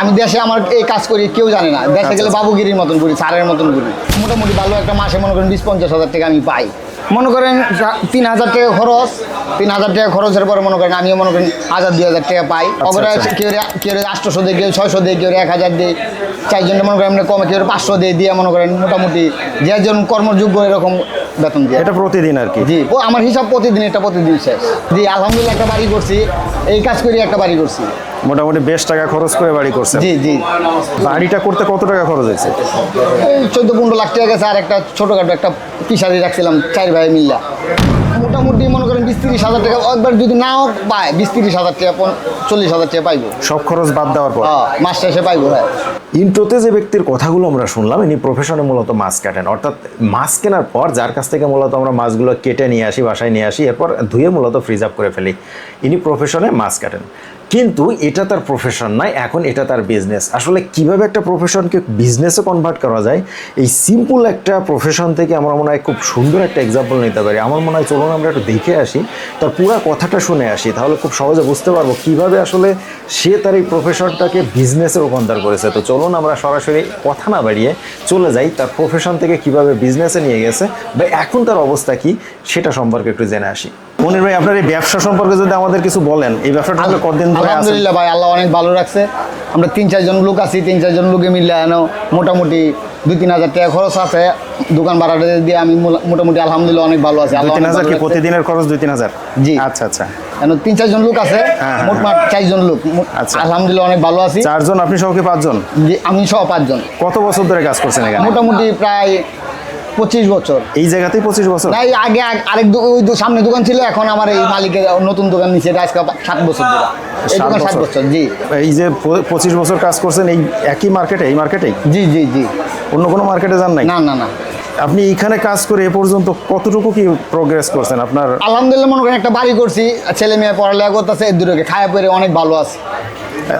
আমি দেশে আমার এই কাজ করি কেউ জানে না দেশে গেলে আচ্ছা। বাবুগিরির মতন করি স্যারের মতন করি মোটামুটি ভালো একটা মাসে মনে করেন বিশ পঞ্চাশ হাজার টাকা আমি পাই মনে করেন তিন হাজার টাকা খরচ তিন হাজার টাকা খরচের পরে মনে করেন আমিও মনে করেন হাজার দুই হাজার টাকা পাই অপরে আচ্ছা। কেউ কেউ আটশোশো দিয়ে কেউ ছয়শো দিয়ে কেউ এক হাজার দিয়ে চারজনে মনে করেন কমে কেউ পাঁচশো দিয়ে দিয়ে মনে করেন মোটামুটি যে একজন কর্মযোগ্য এরকম বেতন দিয়ে। এটা প্রতিদিন আর কি? জি ও আমার হিসাব প্রতিদিন এটা প্রতিদিন শেষ। জি আলহামদুলিল্লাহ একটা বাড়ি করছি এই কাজ করে একটা বাড়ি করছি। মোটামুটি বেশ টাকা খরচ করে বাড়ি করছে জি জি। বাড়িটা করতে কত টাকা খরচ হয়েছে? চোদ্দ পনেরো লাখ টাকা গেছে আর একটা ছোটোখাটো একটা পিসারি রাখছিলাম চার ভাই মিল্লা। মোটামুটি মনে করেন বিশ তিরিশ হাজার টাকা। একবার যদি নাও পায় বিশ তিরিশ হাজার টাকা চল্লিশ হাজার টাকা পাইবো। সব খরচ বাদ দেওয়ার পর? হ্যাঁ মাস শেষে পাইবো হ্যাঁ। ইন্ট্রোতে যে ব্যক্তির কথাগুলো আমরা শুনলাম ইনি প্রফেশনে মূলত মাছ কাটেন। অর্থাৎ মাছ কেনার পর যার কাছ থেকে মূলত আমরা মাছগুলো কেটে নিয়ে আসি বাসায় নিয়ে আসি এরপর ধুয়ে মূলত ফ্রিজ আপ করে ফেলি। ইনি প্রফেশনে মাছ কাটেন। কিন্তু এটা তার প্রফেশন নয়, এখন এটা তার বিজনেস আসলে কীভাবে একটা প্রফেশনকে বিজনেসে কনভার্ট করা যায়, এই সিম্পল একটা প্রফেশন থেকে আমরা মনে হয় খুব সুন্দর একটা এক্সাম্পল নিতে পারি। আমার মনে হয় চলুন আমরা একটু দেখে আসি, তার পুরো কথাটা শুনে আসি, তাহলে খুব সহজে বুঝতে পারব কীভাবে আসলে সে তার এই প্রফেশনটাকে বিজনেসে রূপান্তর করেছে। তো চলুন আমরা সরাসরি কথা না বাড়িয়ে চলে যাই, তার প্রফেশন থেকে কীভাবে বিজনেসে নিয়ে গেছে, বা এখন তার অবস্থা কি, সেটা সম্পর্কে একটু জেনে আসি। মনির ভাই আপনার এই ব্যবসা সম্পর্কে যদি আমাদের কিছু বলেন এই ব্যবসাটা আসলে কতদিন ধরে আলহামদুলিল্লাহ ভাই আল্লাহ অনেক ভালো রাখছে। আমরা তিন চারজন লোক আছি তিন চারজন লোকে মিললে এনো মোটামুটি দুই তিন হাজার টাকা খরচ আছে। দোকান ভাড়াটা দিয়ে আমি মোটামুটি আলহামদুলিল্লাহ অনেক ভালো আছি আল্লাহ তিন হাজার কি প্রতিদিনের খরচ দুই তিন হাজার? জি। আচ্ছা আচ্ছা। এখন তিন চারজন লোক আছে হ্যাঁ, মোটমাট চারজন লোক। আচ্ছা। আলহামদুলিল্লাহ অনেক ভালো আছি। চারজন আপনি সহ কি পাঁচজন? যে আমি সহ পাঁচজন। কত বছর ধরে কাজ করছেন এখানে? মোটামুটি প্রায় পঁচিশ বছর। এই জায়গাতেই পঁচিশ বছর? না এই আগে আরেক দো- ওই সামনে দোকান ছিল এখন আমার এই মালিকের নতুন দোকান নিচে আজকে সাত বছর ধরে। সাত বছর। জি। এই যে পঁচিশ বছর কাজ করছেন এই একই মার্কেটে এই মার্কেটেই জি জি জি। অন্য কোনো মার্কেটে যান নাই? না না না। আপনি এখানে কাজ করে এ পর্যন্ত কতটুকু কি প্রোগ্রেস করছেন? আপনার আলহামদুলিল্লাহ মনে করেন একটা বাড়ি করছি ছেলে মেয়ে পড়ালেখা করতেছে এর দূরে খায়া পরে অনেক ভালো আছে।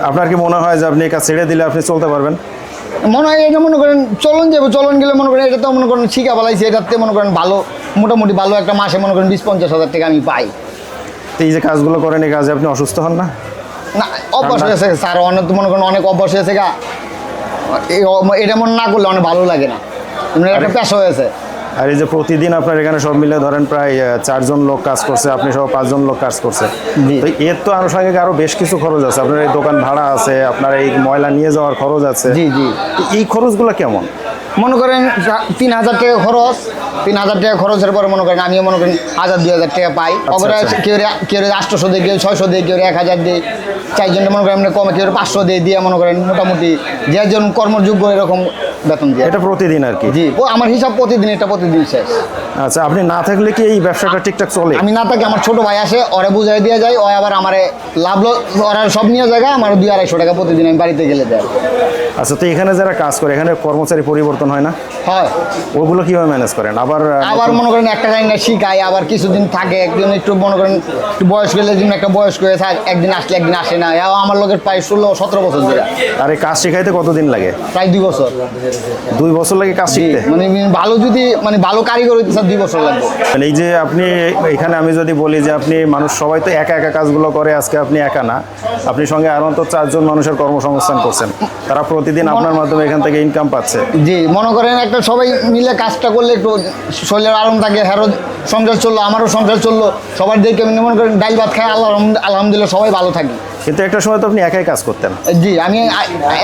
আপনার কি মনে হয় যে আপনি কাজ ছেড়ে দিলে আপনি চলতে পারবেন? মনে হয় এটা মনে করেন চলন যাব চলন গেলে মনে করেন এটা তো মনে করেন শিখা পালাইছি এটাতে মনে করেন ভালো মোটামুটি ভালো একটা মাসে মনে করেন বিশ পঞ্চাশ হাজার টাকা আমি পাই। তো এই যে কাজগুলো করেন এই কাজে আপনি অসুস্থ হন না? না অভ্যাস হয়ে গেছে স্যার অনেক মনে করেন অনেক অভ্যাস হয়েছে গা। এই এটা মনে না করলে অনেক ভালো লাগে না। এমনি একটা পেশা হয়েছে। আর এই যে প্রতিদিন আপনার এখানে সব মিলে ধরেন প্রায় চারজন লোক কাজ করছে আপনি সহ পাঁচজন লোক কাজ করছে। তো এর তো আনুষঙ্গিক আরও বেশ কিছু খরচ আছে। আপনার এই দোকান ভাড়া আছে আপনার এই ময়লা নিয়ে যাওয়ার খরচ আছে। জি জি। এই খরচগুলো কেমন? মনে করেন তিন হাজার টাকা খরচ তিন হাজার টাকা খরচের পরে মনে করেন আমিও মনে করেন হাজার দুই হাজার টাকা পাই। অপরে আচ্ছা। কেউ কেউ রে আটশোশো দিয়ে কেউ ছয়শো দিয়ে কেউ এক হাজার দিয়ে। চারজনে মনে করেন কমে কেউ পাঁচশো দিয়ে দিয়ে মনে করেন মোটামুটি যে একজন কর্মযোগ্য এরকম বেতন দিয়ে এটা প্রতিদিন আর কি? জি ও আমার হিসাব প্রতিদিন এটা প্রতিদিন শেষ। আচ্ছা আপনি না থাকলে কি এই ব্যবসাটা ঠিকঠাক চলে? আমি না থাকি আমার ছোট ভাই আসে ওরে বুঝাই দিয়ে যায় ও আবার আমারে লাভ ওরা সব নিয়ে জায়গা আমার দুই আড়াইশো টাকা প্রতিদিন আমি বাড়িতে গেলে দেয়। আচ্ছা তো এখানে যারা কাজ করে এখানে কর্মচারী পরিবর্তন হয় না? হয়। ওগুলো কীভাবে ম্যানেজ করেন? আবার আবার মনে করেন একটা লাইন শিখায় আবার কিছুদিন থাকে একদিন একটু মনে করেন একটু বয়স্ক হলে একদিন একটা বয়স্ক হয়ে থাক একদিন আসলে একদিন আসে না। আমার লোকের প্রায় ষোলো সতেরো বছর ধরে। আর এই কাজ শিখাইতে কতদিন লাগে? প্রায় দুই বছর। দুই বছর লাগে কাজ শিখতে? মানে ভালো যদি মানে ভালো কারিগর হইতে স্যার দুই বছর লাগবে। মানে এই যে আপনি এখানে আমি যদি বলি যে আপনি মানুষ সবাই তো একা একা কাজগুলো করে আজকে আপনি একা না। আপনি সঙ্গে আরও অন্তত চারজন মানুষের কর্মসংস্থান করছেন। তারা প্রতিদিন আপনার মাধ্যমে এখান থেকে ইনকাম পাচ্ছে। জি মনে করেন একটা সবাই মিলে কাজটা করলে একটু শরীরের আরাম থাকে হ্যারো সংসার চলল আমারও সংসার চলল সবার দেখে মনে করেন ডাল ভাত খায় আল্লাহ আলহামদুলিল্লাহ সবাই ভালো থাকি। কিন্তু একটা সময় তো আপনি একাই কাজ করতেন। জি আমি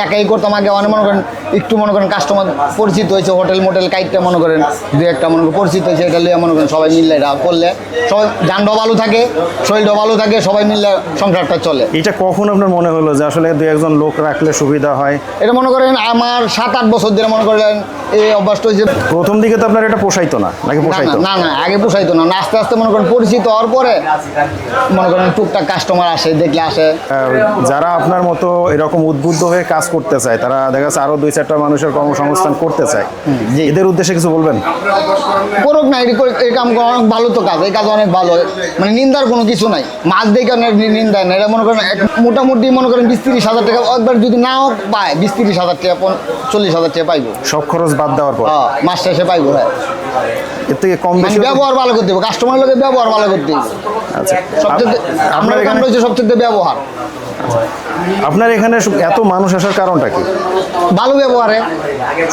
একাই করতাম। আগে অনেক মনে করেন একটু মনে করেন কাস্টমার পরিচিত হয়েছে হোটেল মোটেল কাইটটা মনে করেন দু একটা মনে করেন পরিচিত হয়েছে এটা লিয়ে মনে করেন সবাই মিললে এটা করলে সবাই জানটাও ভালো থাকে শরীরটাও ভালো থাকে সবাই মিললে সংসারটা চলে। এটা কখন আপনার মনে হলো যে আসলে দু একজন লোক রাখলে সুবিধা হয়? এটা মনে করেন আমার সাত আট বছর ধরে মনে করেন এই অভ্যাসটা হয়েছে প্রথম দিকে তো আপনার এটা পোষাইতো না নাকি পোষাইতো? না, না আগে পোষাইতো না। আস্তে আস্তে মনে করেন পরিচিত হওয়ার পরে মনে করেন টুকটাক কাস্টমার আসে দেখলে আসে। যারা আপনার মতো এরকম উদ্বুদ্ধ হয়ে কাজ করতে চায় তারা দেখা যাচ্ছে আরও দুই চারটা মানুষের কর্মসংস্থান করতে চায়। জি। এদের উদ্দেশ্যে কিছু বলবেন? করুক না এই কাম করা অনেক ভালো তো কাজ এই কাজ অনেক ভালো। মানে নিন্দার কোনো কিছু নাই। মাছ দেখে অনেক নিন্দা না এটা মনে করেন মোটামুটি মনে করেন বিশ তিরিশ হাজার টাকা একবার যদি নাও পায় বিশ তিরিশ হাজার টাকা চল্লিশ হাজার টাকা পাইবো। সব খরচ বাদ দেওয়ার পর। হ্যাঁ মাস শেষে পাইবো হ্যাঁ। এর থেকে কম মানে বেশি ব্যবহার ভালো করতে হবে কাস্টমার লোকের ব্যবহার ভালো করতে হবে। আচ্ছা। আপনার এখানে রয়েছে সবচেয়ে ব্যবহার। আপনার এখানে এত মানুষ আসার কারণটা কি? ভালো ব্যবহারে।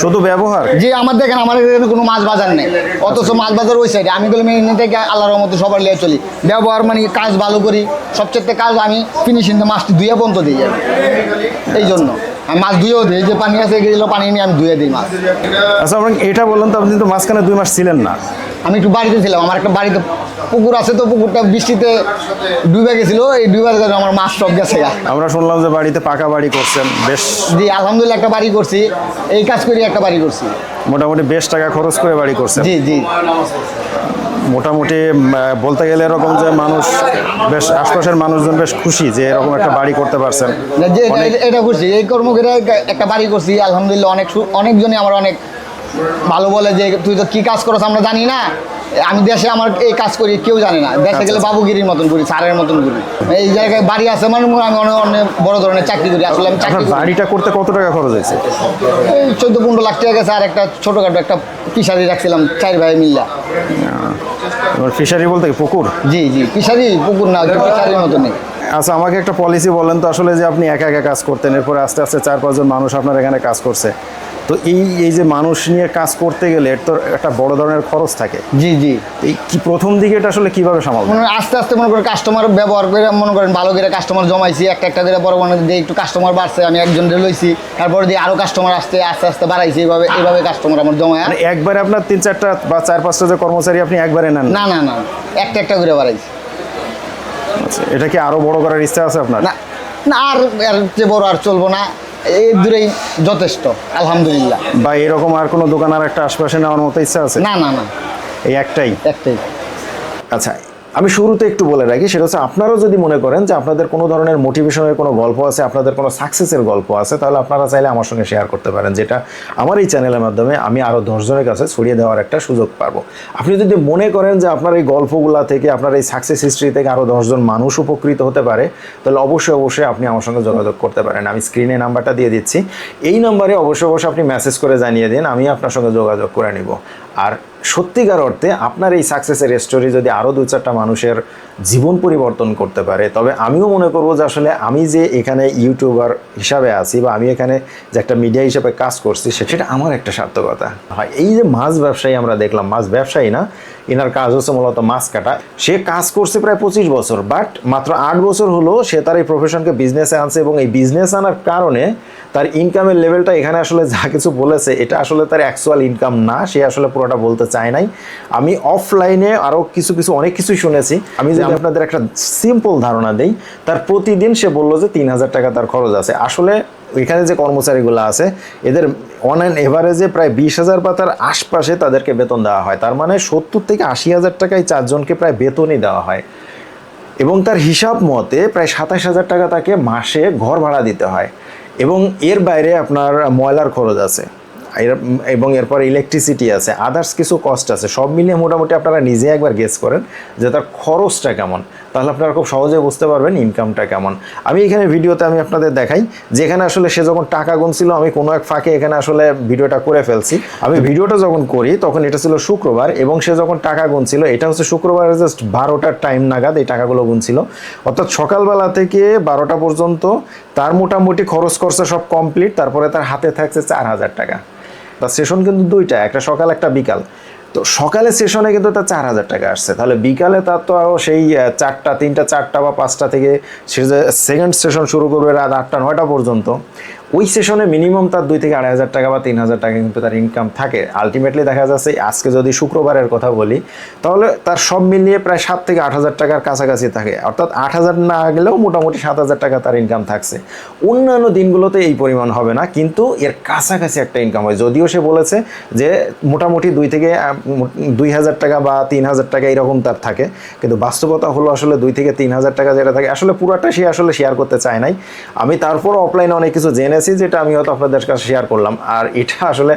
শুধু ব্যবহার? যে আমার দেখেন আমার এখানে কোনো মাছ বাজার নেই। অথচ মাছ বাজার ওই সাইডে আমি গেলে মেনে থেকে আল্লাহর রহমতে সবার লিয়ে চলি। ব্যবহার মানে কাজ ভালো করি। সবচেয়ে কাজ আমি ফিনিশিং মাছটি ধুয়ে পর্যন্ত দিয়ে যাই। এই জন্য। মাছ ধুয়েও দিই যে পানি আছে এগুলো পানি নিয়ে আমি ধুয়ে দিই মাছ। আচ্ছা এটা বললাম তো আপনি তো মাঝখানে দুই মাস ছিলেন না। আমি একটু বাড়িতে ছিলাম আমার একটা বাড়িতে পুকুর আছে তো পুকুরটা বৃষ্টিতে ডুবে গেছিল এই ডুবার কারণে আমার মাছ সব গেছে আমরা শুনলাম যে বাড়িতে পাকা বাড়ি করছেন বেশ জি আলহামদুলিল্লাহ একটা বাড়ি করছি এই কাজ করি একটা বাড়ি করছি। মোটামুটি বেশ টাকা খরচ করে বাড়ি করছেন। জি জি। মোটামুটি বলতে গেলে এরকম যে মানুষ বেশ আশপাশের মানুষজন বেশ খুশি যে এরকম একটা বাড়ি করতে পারছেন। এটা- এটা এই কর্ম করে একটা বাড়ি করছি আলহামদুলিল্লাহ অনেক অনেকজনই আমার অনেক ভালো বলে যে তুই তো কি কাজ করছ আমরা জানি না। আমি দেশে আমার এই কাজ করি কেউ জানে না। দেশে গেলে বাবুগিরির মতন করি স্যারের মতন করি। এই জায়গায় বাড়ি আছে মানে আমি অনেক অনেক বড় ধরনের চাকরি করি। আসলে আমি চাকরি বাড়িটা করতে কত টাকা খরচ হয়েছে? এই চোদ্দ পনেরো লাখ টাকা গেছে আর একটা ছোটোখাটো একটা পিসারি রাখছিলাম চার ভাই মিল্লা। ফিশারি বলতে কি পুকুর? জি জি পিসারি পুকুর না পিসারির মতনই। আচ্ছা আমাকে একটা পলিসি বলেন তো আসলে যে আপনি একা একা কাজ করতেন এরপরে আস্তে আস্তে চার পাঁচজন মানুষ আপনার এখানে কাজ করছে। তো এই এই যে মানুষ নিয়ে কাজ করতে গেলে তো একটা বড় ধরনের খরচ থাকে। জি জি। এই কি প্রথম দিকে এটা আসলে কীভাবে সামাল আস্তে আস্তে মনে করেন কাস্টমার ব্যবহার করে মনে করেন ভালো করে কাস্টমার জমাইছি একটা একটা করে বড় মনে দিয়ে একটু কাস্টমার বাড়ছে আমি একজন লইছি তারপরে দিয়ে আরও কাস্টমার আসতে আস্তে আস্তে বাড়াইছি এইভাবে এইভাবে কাস্টমার আমার জমায়। মানে একবারে আপনার তিন চারটা বা চার পাঁচটা যে কর্মচারী আপনি একবারে নেন? না না না একটা একটা করে বাড়াইছি। আচ্ছা, এটা কি আরও বড় করার ইচ্ছা আছে আপনার? না না আর এর চেয়ে বড় আর চলবো না। এই দূরেই যথেষ্ট আলহামদুলিল্লাহ। বা এরকম আর কোনো দোকান আর একটা আশপাশে নেওয়ার মতো ইচ্ছা আছে? না না না। এই একটাই? একটাই। আচ্ছা আমি শুরুতে একটু বলে রাখি, সেটা হচ্ছে আপনারাও যদি মনে করেন যে আপনাদের কোনো ধরনের মোটিভেশনের কোনো গল্প আছে, আপনাদের কোনো সাকসেসের গল্প আছে, তাহলে আপনারা চাইলে আমার সঙ্গে শেয়ার করতে পারেন, যেটা আমার এই চ্যানেলের মাধ্যমে আমি আরও দশজনের কাছে ছড়িয়ে দেওয়ার একটা সুযোগ পাবো। আপনি যদি মনে করেন যে আপনার এই গল্পগুলা থেকে, আপনার এই সাকসেস হিস্ট্রি থেকে আরও দশজন মানুষ উপকৃত হতে পারে, তাহলে অবশ্যই অবশ্যই আপনি আমার সঙ্গে যোগাযোগ করতে পারেন। আমি স্ক্রিনে নাম্বারটা দিয়ে দিচ্ছি। এই নাম্বারে অবশ্যই অবশ্যই আপনি মেসেজ করে জানিয়ে দিন, আমি আপনার সঙ্গে যোগাযোগ করে নিব। আর সত্যিকার অর্থে আপনার এই সাকসেসের স্টোরি যদি আরও দু চারটা মানুষের জীবন পরিবর্তন করতে পারে। তবে আমিও মনে করব যে আসলে আমি যে এখানে ইউটিউবার হিসাবে আছি বা আমি এখানে যে একটা মিডিয়া হিসাবে কাজ করছি সেটা আমার একটা সার্থকতা। হয়, এই যে মাছ ব্যবসায়ী আমরা দেখলাম, মাছ ব্যবসায়ী না এনার কাজ হচ্ছে মূলত মাছ কাটা। সে কাজ করছে প্রায় পঁচিশ বছর বাট মাত্র আট বছর হলো সে তার এই প্রফেশনকে বিজনেসে আনছে এবং এই বিজনেস আনার কারণে তার ইনকামের লেভেলটা এখানে আসলে যা কিছু বলেছে, এটা আসলে তার অ্যাকচুয়াল ইনকাম না, সে আসলে পুরোটা বলতে চায় নাই। আমি অফলাইনে আরও কিছু কিছু, অনেক কিছুই শুনেছি। আমি যদি আপনাদের একটা সিম্পল ধারণা দেই। তার প্রতিদিন সে বলল যে তিন হাজার টাকা তার খরচ আছে। আসলে এখানে যে কর্মচারীগুলো আছে এদের অন অ্যান এভারেজে প্রায় বিশ হাজার পাতার আশপাশে তাদেরকে বেতন দেওয়া হয়। তার মানে সত্তর থেকে আশি হাজার টাকায় চারজনকে প্রায় বেতনই দেওয়া হয়। এবং তার হিসাব মতে প্রায় সাতাশ হাজার টাকা তাকে মাসে ঘর ভাড়া দিতে হয়। এবং এর বাইরে আপনার ময়লার খরচ আছে। এবং এরপর ইলেকট্রিসিটি আছে আদার্স কিছু কস্ট আছে, সব মিলিয়ে মোটামুটি আপনারা নিজে একবার গেস করেন যে তার খরচটা কেমন। তাহলে আপনারা খুব সহজে বুঝতে পারবেন ইনকামটা কেমন। আমি এখানে ভিডিওতে আমি আপনাদের দেখাই, যেখানে আসলে সে যখন টাকা গুনছিল, আমি কোনো এক ফাঁকে এখানে আসলে ভিডিওটা করে ফেলছি। আমি ভিডিওটা যখন করি, তখন এটা ছিল শুক্রবার, এবং সে যখন টাকা গুনছিল, এটা হচ্ছে শুক্রবারের জাস্ট বারোটার টাইম নাগাদ এই টাকাগুলো গুনছিল। অর্থাৎ সকালবেলা থেকে বারোটা পর্যন্ত তার মোটামুটি খরচ করছে সব কমপ্লিট তারপরে তার হাতে থাকছে চার হাজার টাকা। তার সেশন কিন্তু দুইটা, একটা সকাল, একটা বিকাল। তো সকালে সেশনে কিন্তু তার চার হাজার টাকা আসছে। তাহলে বিকালে তার তো সেই চারটা, তিনটা, চারটা বা পাঁচটা থেকে সে সেকেন্ড সেশন শুরু করবে রাত আটটা, নয়টা পর্যন্ত। ওই সেশনে মিনিমাম তার দুই থেকে আড়াই হাজার টাকা বা তিন হাজার টাকা কিন্তু তার ইনকাম থাকে। আলটিমেটলি দেখা যাচ্ছে আজকে যদি শুক্রবারের কথা বলি, তাহলে তার সব মিলিয়ে প্রায় সাত থেকে আট হাজার টাকার কাছাকাছি থাকে। অর্থাৎ আট হাজার না গেলেও মোটামুটি সাত হাজার টাকা তার ইনকাম থাকছে। অন্যান্য দিনগুলোতে এই পরিমাণ হবে না, কিন্তু এর কাছাকাছি একটা ইনকাম হয়। যদিও সে বলেছে যে মোটামুটি দুই থেকে দুই হাজার টাকা বা তিন হাজার টাকা এরকম তার থাকে। কিন্তু বাস্তবতা হলো আসলে দুই থেকে তিন হাজার টাকা যেটা থাকে, আসলে পুরাটা সে আসলে শেয়ার করতে চায় নাই। আমি তারপর অফলাইনে অনেক কিছু জেনেছি যেটা আমি হয়তো আপনাদের কাছে শেয়ার করলাম। আর এটা আসলে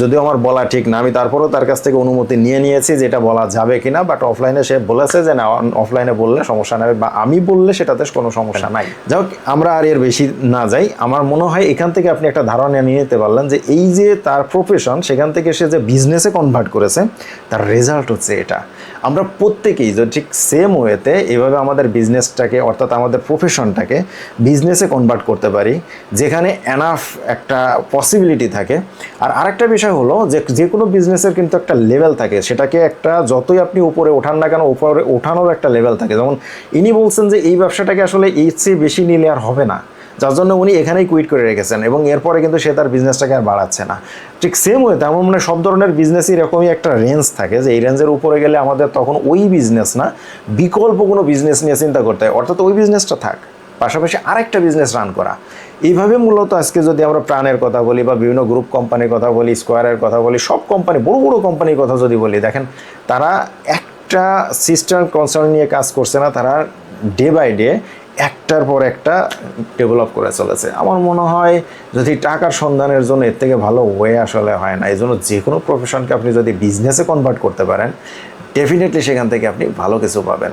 যদিও আমার বলা ঠিক না আমি তারপরেও তার কাছ থেকে অনুমতি নিয়ে নিয়েছি যেটা বলা যাবে কিনা বাট অফলাইনে সে বলেছে যে না অফলাইনে বললে সমস্যা নেই বা আমি বললে সেটাতে কোনো সমস্যা নাই। যাই হোক আমরা আর এর বেশি না যাই। আমার মনে হয় এখান থেকে আপনি একটা ধারণা নিয়ে নিতে পারলেন যে এই যে তার প্রফেশন সেখান থেকে সে যে বিজনেসে কনভার্ট করেছে তার রেজাল্ট হচ্ছে এটা। আমরা প্রত্যেকেই যদি ঠিক সেম ওয়েতে এভাবে আমাদের বিজনেসটাকে অর্থাৎ আমাদের প্রফেশনটাকে বিজনেসে কনভার্ট করতে পারি, যেখানে এনাফ একটা পসিবিলিটি থাকে। আর আরেকটা বিষয় হলো যে যে কোনো বিজনেসের কিন্তু একটা লেভেল থাকে, সেটাকে একটা যতই আপনি উপরে ওঠান না কেন, উপরে ওঠানোর একটা লেভেল থাকে। যেমন ইনি বলছেন যে এই ব্যবসাটাকে আসলে এর চেয়ে বেশি নিলে আর হবে না। যার জন্য উনি এখানেই কুইট করে রেখেছেন এবং এরপরে কিন্তু সে তার বিজনেসটাকে আর বাড়াচ্ছে না। ঠিক সেম ওয়েতে আমার মনে সব ধরনের বিজনেসই এরকমই একটা রেঞ্জ থাকে যে এই রেঞ্জের উপরে গেলে আমাদের তখন ওই বিজনেস না, বিকল্প কোনো বিজনেস নিয়ে চিন্তা করতে হয়। অর্থাৎ ওই বিজনেসটা থাক। পাশাপাশি আরেকটা বিজনেস রান করা। এইভাবে মূলত আজকে যদি আমরা প্রাণের কথা বলি বা বিভিন্ন গ্রুপ কোম্পানির কথা বলি স্কোয়ারের কথা বলি, সব কোম্পানি বড় বড় কোম্পানির কথা যদি বলি, দেখেন তারা একটা সিস্টেম কনসার্ন নিয়ে কাজ করছে না, তারা ডে বাই ডে একটার পর একটা ডেভেলপ করে চলেছে। আমার মনে হয় যদি টাকার সন্ধানের জন্য এর থেকে ভালো ওয়ে আসলে হয় না, এই জন্য যে কোনো প্রফেশনকে আপনি যদি বিজনেসে কনভার্ট করতে পারেন ডেফিনেটলি সেখান থেকে আপনি ভালো কিছু পাবেন।